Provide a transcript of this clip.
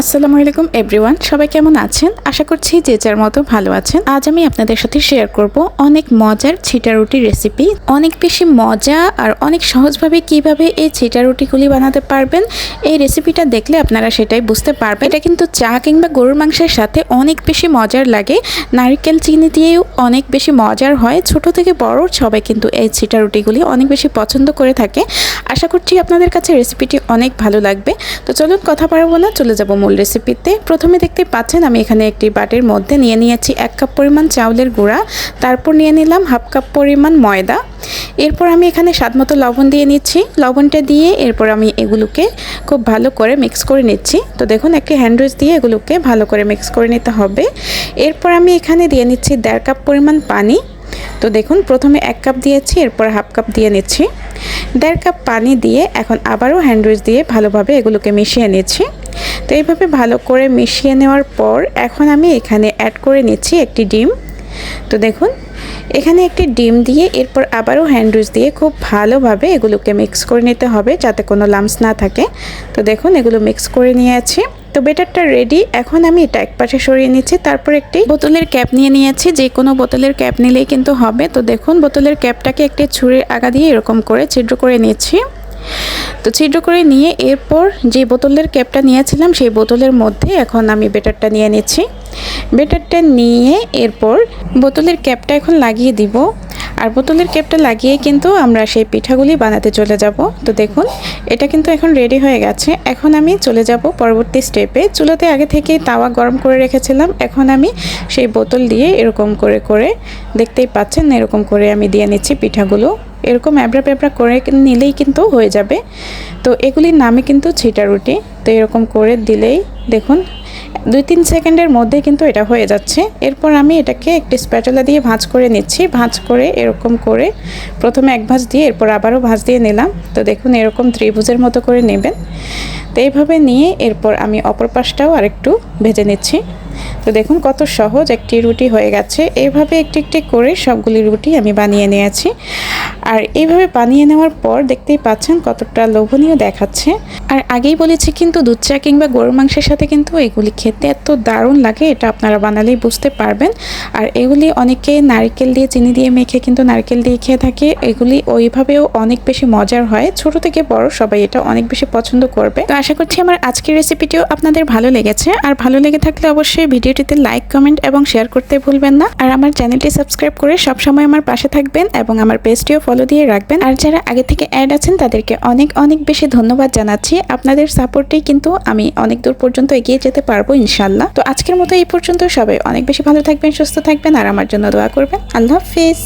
আসসালামু আলাইকুম এভরিওয়ান সবাই কেমন আছেন? আশা করছি যে যার মতো ভালো আছেন। আজ আমি আপনাদের সাথে শেয়ার করব অনেক মজার ছিটা রুটি রেসিপি অনেক বেশি মজা আর অনেক সহজভাবে কীভাবে এই ছিটা রুটিগুলি বানাতে পারবেন, এই রেসিপিটা দেখলে আপনারা সেটাই বুঝতে পারবেন। এটা কিন্তু চা কিংবা গরুর মাংসের সাথে অনেক বেশি মজার লাগে। নারকেল, চিনি দিয়েও অনেক বেশি মজার হয়। ছোট থেকে বড় সবাই কিন্তু এই ছিটা রুটিগুলি অনেক বেশি পছন্দ করে থাকে। আশা করছি আপনাদের কাছে রেসিপিটি অনেক ভালো লাগবে। তো চলুন কথা পারব না, চলে যাব মূল রেসিপিতে প্রথমে দেখতে পাচ্ছেন, আমি এখানে একটি বাটির মধ্যে নিয়ে নিয়েছি এক কাপ পরিমাণ চাউলের গুঁড়া, তারপর নিয়ে নিলাম হাফ কাপ পরিমাণ ময়দা। এরপর আমি এখানে স্বাদ মতো লবণ দিয়ে নিচ্ছি। লবণটা দিয়ে এরপর আমি এগুলোকে খুব ভালো করে মিক্স করে নিচ্ছি। তো দেখুন, একটি হ্যান্ডউইচ দিয়ে এগুলোকে ভালো করে মিক্স করে নিতে হবে। এরপর আমি এখানে দিয়ে নিচ্ছি দেড় কাপ পরিমাণ পানি। তো দেখুন, প্রথমে এক কাপ দিয়েছি, এরপর হাফ কাপ দিয়ে নিচ্ছি। দেড় কাপ পানি দিয়ে এখন আবারও হ্যান্ডউইচ দিয়ে ভালোভাবে এগুলোকে মিশিয়ে নিচ্ছি। তো এইভাবে ভালো করে মিশিয়ে নেওয়ার পর এখন আমি এখানে অ্যাড করে নিচ্ছি একটি ডিম। তো দেখুন, এখানে একটি ডিম দিয়ে এরপর আবারও হ্যান্ডউইচ দিয়ে খুব ভালোভাবে এগুলোকে মিক্স করে নিতে হবে যাতে কোনো লামস না থাকে। তো দেখুন, এগুলো মিক্স করে নিয়েছি। তো বেটারটা রেডি এখন আমি এটা এক পাশে সরিয়ে নিচ্ছি, তারপর একটি বোতলের ক্যাপ নিয়ে নিয়েছি, যে কোনো বোতলের ক্যাপ নিলেই কিন্তু হবে। তো দেখুন, বোতলের ক্যাপটাকে একটি ছুরির আগা দিয়ে এরকম করে ছিদ্র করে নিচ্ছি। তো ছিদ্র করে নিয়ে এরপর যে বোতলের ক্যাপটা নিয়েছিলাম, সেই বোতলের মধ্যে এখন আমি বেটারটা নিয়ে নিচ্ছি। বেটারটা নিয়ে এরপর বোতলের ক্যাপটা এখন লাগিয়ে দিব। আর বোতলের ক্যাপটা লাগিয়ে কিন্তু আমরা সেই পিঠাগুলি বানাতে চলে যাব। তো দেখুন, এটা কিন্তু এখন রেডি হয়ে গেছে। এখন আমি চলে যাব পরবর্তী স্টেপে চুলোতে আগে থেকেই তাওয়া গরম করে রেখেছিলাম। এখন আমি সেই বোতল দিয়ে এরকম করে করে দেখতেই পাচ্ছেন, এরকম করে আমি দিয়ে নিচ্ছি পিঠাগুলো। এরকম অ্যাবড়া প্যাবড়া করে নিলেই কিন্তু হয়ে যাবে। তো এগুলির নামে কিন্তু ছিটা রুটি। তো এরকম করে দিলেই দেখুন, দুই তিন সেকেন্ডের মধ্যে কিন্তু এটা হয়ে যাচ্ছে। এরপর আমি এটাকে একটি স্প্যাটলা দিয়ে ভাঁজ করে নিচ্ছি। ভাঁজ করে এরকম করে প্রথমে এক ভাঁজ দিয়ে এরপর আবারও ভাঁজ দিয়ে নিলাম। তো দেখুন, এরকম ত্রিভুজের মতো করে নেবেন। তো এইভাবে নিয়ে এরপর আমি অপর পাশটাও আরেকটু ভেজে নিচ্ছি। তো দেখুন কত সহজ একটি রুটি হয়ে গেছে। এইভাবে একটি একটি করে সবগুলি রুটি আমি বানিয়ে নিয়েছি। আর এইভাবে বানিয়ে নেওয়ার পর দেখতেই পাচ্ছেন কতটা লোভনীয় দেখাচ্ছে। আর আগেই বলেছি কিন্তু দুধ চা কিংবা গরুর মাংসের সাথে কিন্তু এগুলি খেতে এত দারুণ লাগে, এটা আপনারা বানালেই বুঝতে পারবেন। আর এগুলি অনেকে নারকেল দিয়ে, চিনি দিয়ে মেখে কিন্তু নারকেল দিয়ে খেয়ে থাকে। এগুলি ওইভাবেও অনেক বেশি মজার হয়। ছোট থেকে বড় সবাই এটা অনেক বেশি পছন্দ করবে। তো আশা করছি আমার আজকের রেসিপিটিও আপনাদের ভালো লেগেছে। আর ভালো লেগে থাকলে অবশ্যই ভিডিওটিতে লাইক কমেন্ট এবং শেয়ার করতে ভুলবেন না। আর আমার চ্যানেলটি সাবস্ক্রাইব করে সবসময় আমার পাশে থাকবেন এবং আমার পেজটিও ফলো দিয়ে রাখবেন। আর যারা আগে থেকে অ্যাড আছেন, তাদেরকে অনেক অনেক বেশি ধন্যবাদ জানাচ্ছি। আপনাদের সাপোর্টেই কিন্তু আমি অনেক দূর পর্যন্ত এগিয়ে যেতে পারব ইনশাল্লাহ তো আজকের মতো এই পর্যন্ত সবাই অনেক বেশি ভালো থাকবেন, সুস্থ থাকবেন, আর আমার জন্য দোয়া করবেন। আল্লাহ হাফিজ।